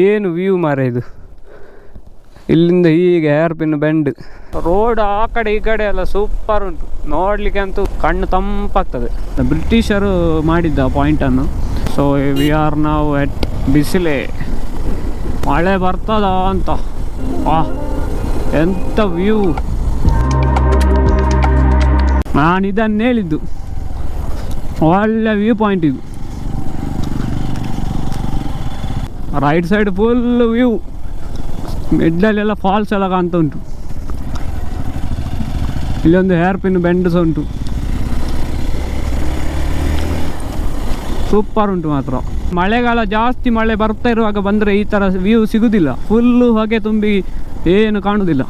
ಏನು ವ್ಯೂ ಮಾರ ಇದು? ಇಲ್ಲಿಂದ ಹೀಗೆ ಹೇರ್ ಪಿನ್ ಬೆಂಡ್ ರೋಡ್ ಆ ಕಡೆ ಈ ಕಡೆ ಎಲ್ಲ ಸೂಪರ್ ಉಂಟು. ನೋಡ್ಲಿಕ್ಕೆ ಅಂತೂ ಕಣ್ಣು ತಂಪಾಗ್ತದೆ. ಬ್ರಿಟಿಷರು ಮಾಡಿದ್ದ ಪಾಯಿಂಟನ್ನು ಸೊ ವಿ ಆರ್ ನಾವು ಎಟ್ ಬಿಸಿಲೆ ಮಳೆ ಬರ್ತದ ಅಂತ. ಆ ಎಂಥ ವ್ಯೂ ನಾನು ಇದನ್ನು ಹೇಳಿದ್ದು. ಒಳ್ಳೆ ವ್ಯೂ ಪಾಯಿಂಟ್ ಇದು. ರೈಟ್ ಸೈಡ್ ಫುಲ್ ವ್ಯೂ ಮಿಡ್ಲಲ್ಲೆಲ್ಲ ಫಾಲ್ಸ್ ಎಲ್ಲ ಕಾಣ್ತಾ ಉಂಟು. ಇಲ್ಲೊಂದು ಹೇರ್ ಪಿನ್ ಬೆಂಡ್ ಸಹ ಉಂಟು. ಸೂಪರ್ ಉಂಟು ಮಾತ್ರ. ಮಳೆಗಾಲ ಜಾಸ್ತಿ ಮಳೆ ಬರ್ತಾ ಇರುವಾಗ ಬಂದರೆ ಈ ಥರ ವ್ಯೂ ಸಿಗುವುದಿಲ್ಲ ಫುಲ್ಲು ಹೊಗೆ ತುಂಬಿ ಏನು ಕಾಣುವುದಿಲ್ಲ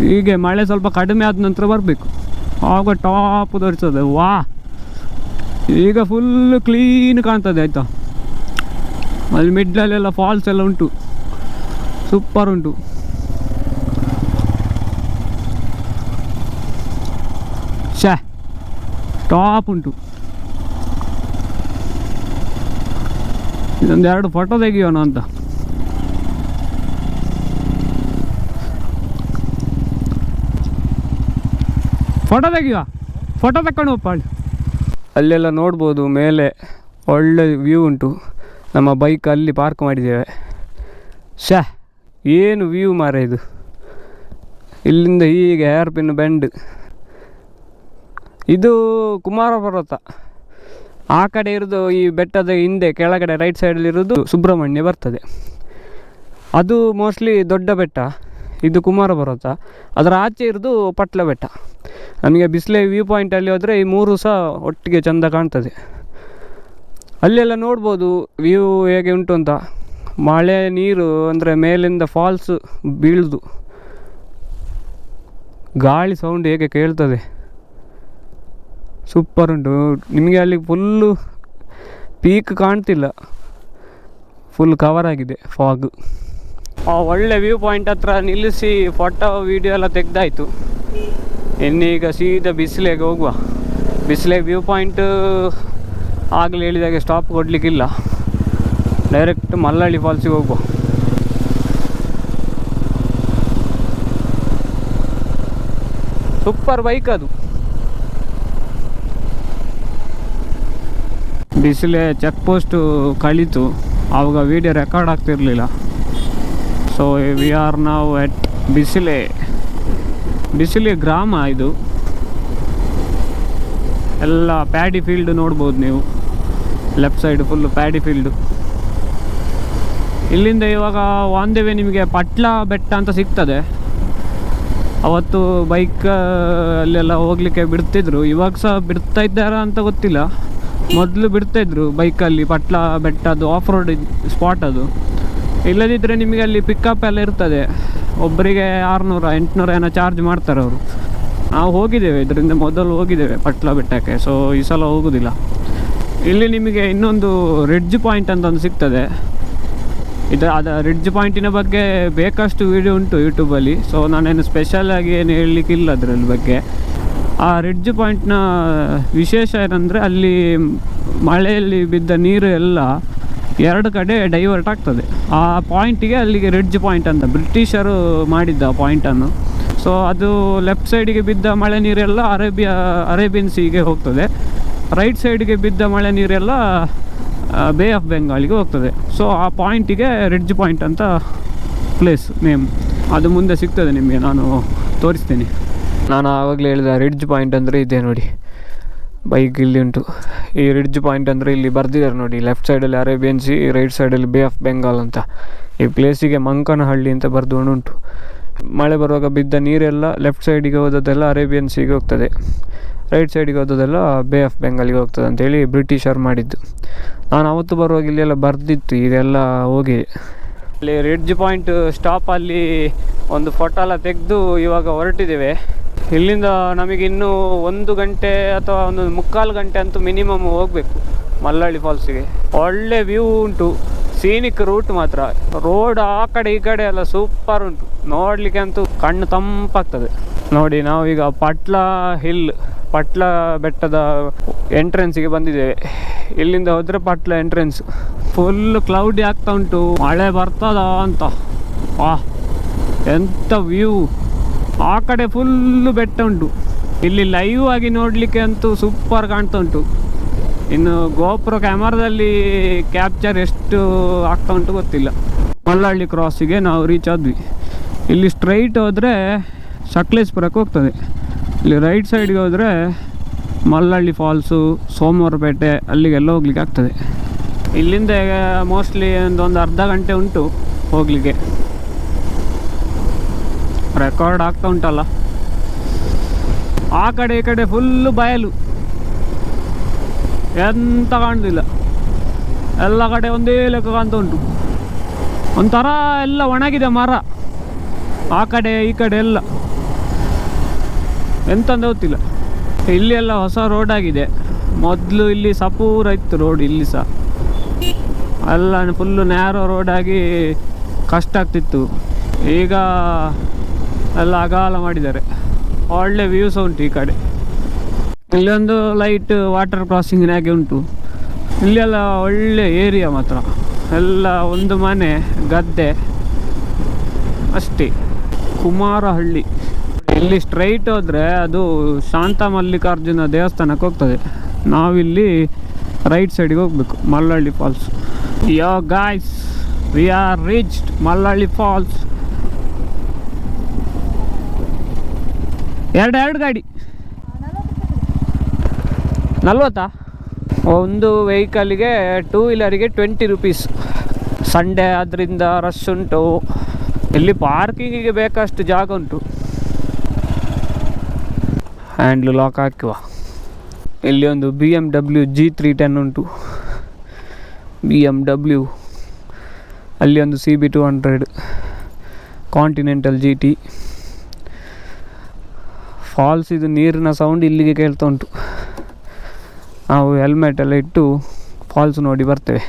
ಹೀಗೆ ಮಳೆ ಸ್ವಲ್ಪ ಕಡಿಮೆ ಆದ ನಂತರ ಬರಬೇಕು. ಆಗ ಟಾಪ್ ತೋರಿಸ್ತದೆ. ವಾ ಈಗ ಫುಲ್ ಕ್ಲೀನ್ ಕಾಣ್ತದೆ, ಆಯಿತಾ? ಅಲ್ಲಿ ಮಿಡ್ಲಲ್ಲೆಲ್ಲ ಫಾಲ್ಸ್ ಎಲ್ಲ ಉಂಟು. ಸೂಪರ್ ಉಂಟು. ಶಾ ಟಾಪ್ ಉಂಟು. ಇದೊಂದು ಎರಡು ಫೋಟೋ ತೆಗಿಯೋಣ ಅಂತ. ಫೋಟೋ ತೆಗಿಯುವ? ಫೋಟೋ ತಕ್ಕೊಂಡು ಹೋಗ್ಪ ಅಲ್ಲೆಲ್ಲ ನೋಡ್ಬೋದು, ಮೇಲೆ ಒಳ್ಳೆ ವ್ಯೂ ಉಂಟು. ನಮ್ಮ ಬೈಕ್ ಅಲ್ಲಿ ಪಾರ್ಕ್ ಮಾಡಿದ್ದೇವೆ. ಶ್ಯಾ ಏನು ವ್ಯೂ ಮಾರ ಇದು? ಇಲ್ಲಿಂದ ಹೀಗೆ ಹೇರ್ ಪಿನ್ ಬೆಂಡ್ ಇದು ಕುಮಾರ ಪರ್ವತ. ಆ ಕಡೆ ಇರೋದು ಈ ಬೆಟ್ಟದ ಹಿಂದೆ ಕೆಳಗಡೆ ರೈಟ್ ಸೈಡಲ್ಲಿರೋದು ಸುಬ್ರಹ್ಮಣ್ಯ ಬರ್ತದೆ. ಅದು ಮೋಸ್ಟ್ಲಿ ದೊಡ್ಡ ಬೆಟ್ಟ. ಇದು ಕುಮಾರ ಪರ್ವತ. ಅದರ ಆಚೆ ಇರೋದು ಪಟ್ಲ ಬೆಟ್ಟ ನಮಗೆ ಬಿಸಿಲೆ ವ್ಯೂ ಪಾಯಿಂಟಲ್ಲಿ ಹೋದರೆ ಈ ಮೂರು ಸಹ ಒಟ್ಟಿಗೆ ಚೆಂದ ಕಾಣ್ತದೆ. ಅಲ್ಲೆಲ್ಲ ನೋಡ್ಬೋದು ವ್ಯೂ ಹೇಗೆ ಉಂಟು ಅಂತ. ಮಳೆ, ನೀರು, ಅಂದರೆ ಮೇಲಿಂದ ಫಾಲ್ಸ್ ಬೀಳ್ದು. ಗಾಳಿ ಸೌಂಡ್ ಹೇಗೆ ಕೇಳ್ತದೆ. ಸೂಪರ್ ಉಂಟು. ನಿಮಗೆ ಅಲ್ಲಿ ಫುಲ್ಲು ಪೀಕ್ ಕಾಣ್ತಿಲ್ಲ. ಫುಲ್ ಕವರ್ ಆಗಿದೆ ಫಾಗ್ ಆ ಒಳ್ಳೆ ವ್ಯೂ ಪಾಯಿಂಟ್ ಹತ್ರ ನಿಲ್ಲಿಸಿ ಫೋಟೋ ವೀಡಿಯೋ ಎಲ್ಲ ತೆಗ್ದಾಯ್ತು. ಇನ್ನೀಗ ಸೀದಾ ಬಿಸಿಲೆಗೆ ಹೋಗುವ. ಬಿಸಿಲೆ ವ್ಯೂ ಪಾಯಿಂಟ್ ಆಗಲೇ ಹೇಳಿದಾಗೆ ಸ್ಟಾಪ್ ಕೊಡಲಿಕ್ಕಿಲ್ಲ. ಡೈರೆಕ್ಟ್ ಮಲ್ಲಳ್ಳಿ ಫಾಲ್ಸಿಗೆ ಹೋಗುವ ಸೂಪರ್ ಬೈಕ್ ಅದು. ಬಿಸಿಲೇ ಚೆಕ್ ಪೋಸ್ಟು ಕಳೀತು. ಆವಾಗ ವಿಡಿಯೋ ರೆಕಾರ್ಡ್ ಆಗ್ತಿರಲಿಲ್ಲ. ಸೊ ವಿ ಆರ್ ನಾವು ಎಟ್ ಬಿಸಿಲೆ. ಬಿಸಿಲೆ ಗ್ರಾಮ ಇದು. ಎಲ್ಲ ಪ್ಯಾಡಿ ಫೀಲ್ಡ್ ನೋಡ್ಬೋದು ನೀವು. Left side full paddy field ಇಲ್ಲಿಂದ ಇವಾಗ ಆನ್ ದೇ ನಿಮಗೆ ಪಟ್ಲ ಬೆಟ್ಟ ಅಂತ ಸಿಗ್ತದೆ. ಅವತ್ತು ಬೈಕ್ ಅಲ್ಲೆಲ್ಲ ಹೋಗ್ಲಿಕ್ಕೆ ಬಿಡ್ತಿದ್ರು. ಇವಾಗ ಸಹ ಬಿಡ್ತಾ ಇದ್ದಾರಾ ಅಂತ ಗೊತ್ತಿಲ್ಲ. ಮೊದಲು ಬಿಡ್ತಾ ಬಿಡ್ತಾಯಿದ್ರು ಬೈಕಲ್ಲಿ ಪಟ್ಲ ಅದು ಆಫ್ ರೋಡ್ ಸ್ಪಾಟ್ ಅದು. ಇಲ್ಲದಿದ್ದರೆ ನಿಮಗೆ ಅಲ್ಲಿ ಪಿಕಪ್ ಎಲ್ಲ ಇರ್ತದೆ. ಒಬ್ಬರಿಗೆ ಆರುನೂರ, ಎಂಟುನೂರ ಏನೋ ಚಾರ್ಜ್ ಮಾಡ್ತಾರೆ ಅವರು ನಾವು ಹೋಗಿದ್ದೇವೆ, ಇದರಿಂದ ಮೊದಲು ಹೋಗಿದ್ದೇವೆ ಪಟ್ಲ ಬೆಟ್ಟಕ್ಕೆ. ಸೊ ಈ ಸಲ ಹೋಗೋದಿಲ್ಲ. ಇಲ್ಲಿ ನಿಮಗೆ ಇನ್ನೊಂದು ರಿಡ್ಜ್ ಪಾಯಿಂಟ್ ಅಂತ ಒಂದು ಸಿಗ್ತದೆ. ಇದು, ಅದು ರಿಡ್ಜ್ ಪಾಯಿಂಟಿನ ಬಗ್ಗೆ ಬೇಕಷ್ಟು ವಿಡಿಯೋ ಉಂಟು ಯೂಟ್ಯೂಬಲ್ಲಿ ಸೊ ನಾನೇನು ಸ್ಪೆಷಲಾಗಿ ಏನು ಹೇಳಲಿಕ್ಕಿಲ್ಲ ಅದರಲ್ಲಿ ಬಗ್ಗೆ. ಆ ರಿಡ್ಜ್ ಪಾಯಿಂಟ್ನ ವಿಶೇಷ ಏನಂದರೆ ಅಲ್ಲಿ ಮಳೆಯಲ್ಲಿ ಬಿದ್ದ ನೀರು ಎಲ್ಲ ಎರಡು ಕಡೆ ಡೈವರ್ಟ್ ಆಗ್ತದೆ. ಆ ಪಾಯಿಂಟಿಗೆ ಅಲ್ಲಿಗೆ ರಿಡ್ಜ್ ಪಾಯಿಂಟ್ ಅಂತ ಬ್ರಿಟಿಷರು ಮಾಡಿದ್ದ ಪಾಯಿಂಟನ್ನು ಸೊ ಅದು ಲೆಫ್ಟ್ ಸೈಡಿಗೆ ಬಿದ್ದ ಮಳೆ ನೀರೆಲ್ಲ ಅರೇಬಿಯಾ ಅರೇಬಿಯನ್ ಸೀಗೆ ಹೋಗ್ತದೆ. ರೈಟ್ ಸೈಡ್ಗೆ ಬಿದ್ದ ಮಳೆ ನೀರೆಲ್ಲ ಬೇ ಆಫ್ ಬೆಂಗಾಲಿಗೆ ಹೋಗ್ತದೆ. ಸೊ ಆ ಪಾಯಿಂಟಿಗೆ ರಿಡ್ಜ್ ಪಾಯಿಂಟ್ ಅಂತ ಪ್ಲೇಸ್ ನೇಮ್ ಅದು ಮುಂದೆ ಸಿಗ್ತದೆ ನಿಮಗೆ, ನಾನು ತೋರಿಸ್ತೀನಿ. ನಾನು ಆವಾಗಲೇ ಹೇಳಿದ ರಿಡ್ಜ್ ಪಾಯಿಂಟ್ ಅಂದರೆ ಇದೆ ನೋಡಿ. ಬೈಕ್ ಇಲ್ಲಿ ಉಂಟು. ಈ ರಿಡ್ಜ್ ಪಾಯಿಂಟ್ ಅಂದರೆ ಇಲ್ಲಿ ಬರ್ದಿದ್ದಾರೆ ನೋಡಿ. ಲೆಫ್ಟ್ ಸೈಡಲ್ಲಿ ಅರೇಬಿಯನ್ ಸಿ ರೈಟ್ ಸೈಡಲ್ಲಿ ಬೇ ಆಫ್ ಬೆಂಗಾಲ್ ಅಂತ. ಈ ಪ್ಲೇಸಿಗೆ ಮಂಕನಹಳ್ಳಿ ಅಂತ ಬರೆದು ಉಂಟು. ಮಳೆ ಬರುವಾಗ ಬಿದ್ದ ನೀರೆಲ್ಲ ಲೆಫ್ಟ್ ಸೈಡಿಗೆ ಹೋದದ್ದೆಲ್ಲ ಅರೇಬಿಯನ್ ಸಿಗೆ ಹೋಗ್ತದೆ. ರೈಟ್ ಸೈಡಿಗೆ ಹೋದದೆಲ್ಲ ಬೇ ಆಫ್ ಬೆಂಗಾಲಿಗೆ ಹೋಗ್ತದೆ ಅಂತೇಳಿ ಬ್ರಿಟಿಷರು ಮಾಡಿದ್ದು. ನಾನು ಅವತ್ತು ಬರುವಾಗ ಇಲ್ಲೆಲ್ಲ ಬರ್ದಿತ್ತು, ಇದೆಲ್ಲ ಹೋಗಿ. ಅಲ್ಲಿ ರಿಡ್ಜ್ ಪಾಯಿಂಟ್ ಸ್ಟಾಪಲ್ಲಿ ಒಂದು ಫೋಟೋ ಎಲ್ಲ ತೆಗೆದು ಇವಾಗ ಹೊರಟಿದ್ದೇವೆ. ಇಲ್ಲಿಂದ ನಮಗೆ ಇನ್ನೂ ಒಂದು ಗಂಟೆ ಅಥವಾ ಒಂದು ಮುಕ್ಕಾಲು ಗಂಟೆ ಅಂತೂ ಮಿನಿಮಮ್ ಹೋಗಬೇಕು ಮಲ್ಲಳ್ಳಿ ಫಾಲ್ಸಿಗೆ ಒಳ್ಳೆ ವ್ಯೂ ಉಂಟು ಸೀನಿಕ್ ರೂಟ್ ಮಾತ್ರ. ರೋಡ್ ಆ ಕಡೆ ಈ ಕಡೆ ಎಲ್ಲ ಸೂಪರ್ ಉಂಟು. ನೋಡಲಿಕ್ಕೆ ಅಂತೂ ಕಣ್ಣು ತಂಪಾಗ್ತದೆ. ನೋಡಿ ನಾವೀಗ ಪಟ್ಲಾ ಹಿಲ್ ಪಟ್ಲ ಬೆಟ್ಟದ ಎಂಟ್ರೆನ್ಸಿಗೆ ಬಂದಿದ್ದೇವೆ ಇಲ್ಲಿಂದ ಹೋದರೆ ಪಟ್ಲ ಎಂಟ್ರೆನ್ಸ್ ಫುಲ್ ಕ್ಲೌಡಿ ಆಗ್ತಾ ಉಂಟು. ಮಳೆ ಬರ್ತದ ಅಂತ. ವಾ ಎಂಥ ವ್ಯೂ ಆ ಕಡೆ ಫುಲ್ಲು ಬೆಟ್ಟ ಉಂಟು. ಇಲ್ಲಿ ಲೈವ್ ಆಗಿ ನೋಡಲಿಕ್ಕೆ ಅಂತೂ ಸೂಪರ್ ಕಾಣ್ತಾ ಉಂಟು. ಇನ್ನು ಗೋಪುರ ಕ್ಯಾಮರಾದಲ್ಲಿ ಕ್ಯಾಪ್ಚರ್ ಎಷ್ಟು ಆಗ್ತಾ ಉಂಟು ಗೊತ್ತಿಲ್ಲ. ಮಲ್ಲಹಳ್ಳಿ ಕ್ರಾಸಿಗೆ ನಾವು ರೀಚ್ ಆದ್ವಿ. ಇಲ್ಲಿ ಸ್ಟ್ರೈಟ್ ಹೋದರೆ ಸಕಲೇಶ್ಪುರಕ್ಕೆ ಹೋಗ್ತದೆ. ಇಲ್ಲಿ ರೈಟ್ ಸೈಡ್ಗೆ ಹೋದರೆ ಮಲ್ಲಹಳ್ಳಿ ಫಾಲ್ಸು ಸೋಮವಾರಪೇಟೆ ಅಲ್ಲಿಗೆಲ್ಲ ಹೋಗ್ಲಿಕ್ಕೆ ಆಗ್ತದೆ. ಇಲ್ಲಿಂದ ಮೋಸ್ಟ್ಲಿ ಒಂದು ಒಂದು ಅರ್ಧ ಗಂಟೆ ಉಂಟು ಹೋಗಲಿಕ್ಕೆ. ರೆಕಾರ್ಡ್ ಆಗ್ತಾ ಉಂಟಲ್ಲ. ಆ ಕಡೆ ಈ ಕಡೆ ಫುಲ್ಲು ಬಯಲು. ಎಂತ ಕಾಣುದಿಲ್ಲ. ಎಲ್ಲ ಕಡೆ ಒಂದೇ ಲೆಕ್ಕ ಕಾಣ್ತಾ ಉಂಟು. ಒಂಥರ ಎಲ್ಲ ಒಣಗಿದೆ ಮರ. ಆ ಕಡೆ ಈ ಕಡೆ ಎಲ್ಲ. ಎಂತಂದು ಗೊತ್ತಿಲ್ಲ. ಇಲ್ಲಿ ಎಲ್ಲ ಹೊಸ ರೋಡ್ ಆಗಿದೆ. ಮೊದಲು ಇಲ್ಲಿ ಸಪೂರ ಇತ್ತು ರೋಡ್ ಇಲ್ಲಿ ಸಹ. ಅಲ್ಲ ಫುಲ್ಲು ನ್ಯಾರೋ ರೋಡ್ ಆಗಿ ಕಷ್ಟ ಆಗ್ತಿತ್ತು. ಈಗ ಎಲ್ಲ ಅಗಾಲ ಮಾಡಿದ್ದಾರೆ. ಒಳ್ಳೆ ವ್ಯೂಸ್ ಉಂಟು ಈ ಕಡೆ. ಇಲ್ಲೊಂದು ಲೈಟ್ ವಾಟರ್ ಕ್ರಾಸಿಂಗಿನಾಗೆ ಉಂಟು. ಇಲ್ಲೆಲ್ಲ ಒಳ್ಳೆ ಏರಿಯಾ ಮಾತ್ರ. ಎಲ್ಲ ಒಂದು ಮನೆ, ಗದ್ದೆ, ಅಷ್ಟೇ. ಕುಮಾರಹಳ್ಳಿ. ಇಲ್ಲಿ ಸ್ಟ್ರೈಟ್ ಹೋದರೆ ಅದು ಶಾಂತ ಮಲ್ಲಿಕಾರ್ಜುನ ದೇವಸ್ಥಾನಕ್ಕೆ ಹೋಗ್ತದೆ. ನಾವಿಲ್ಲಿ ರೈಟ್ ಸೈಡಿಗೆ ಹೋಗ್ಬೇಕು Mallalli falls yo guys we are reached Mallalli falls ಎರಡು ಎರಡು ಗಾಡಿ. ನಲ್ವತ್ತಾ? ಒಂದು ವೆಹಿಕಲ್ಗೆ ಟೂ ವೀಲರಿಗೆ ಟ್ವೆಂಟಿ ರುಪೀಸ್ ಸಂಡೇ ಅದರಿಂದ ರಶ್ ಉಂಟು. ಇಲ್ಲಿ ಪಾರ್ಕಿಂಗಿಗೆ ಬೇಕಷ್ಟು ಜಾಗ ಉಂಟು. ಹ್ಯಾಂಡ್ಲು ಲಾಕ್ ಹಾಕುವ. ಇಲ್ಲಿ ಒಂದು B M W G three ten ಉಂಟು. ಬಿ ಎಂ ಡಬ್ಲ್ಯೂ ಅಲ್ಲಿ ಒಂದು C B two hundred continental G T falls ಇದು ನೀರಿನ ಸೌಂಡ್ ಇಲ್ಲಿಗೆ ಕೇಳ್ತಾ ಉಂಟು. ನಾವು ಹೆಲ್ಮೆಟ್ ಎಲ್ಲ ಇಟ್ಟು ಫಾಲ್ಸ್ ನೋಡಿ ಬರ್ತೇವೆ.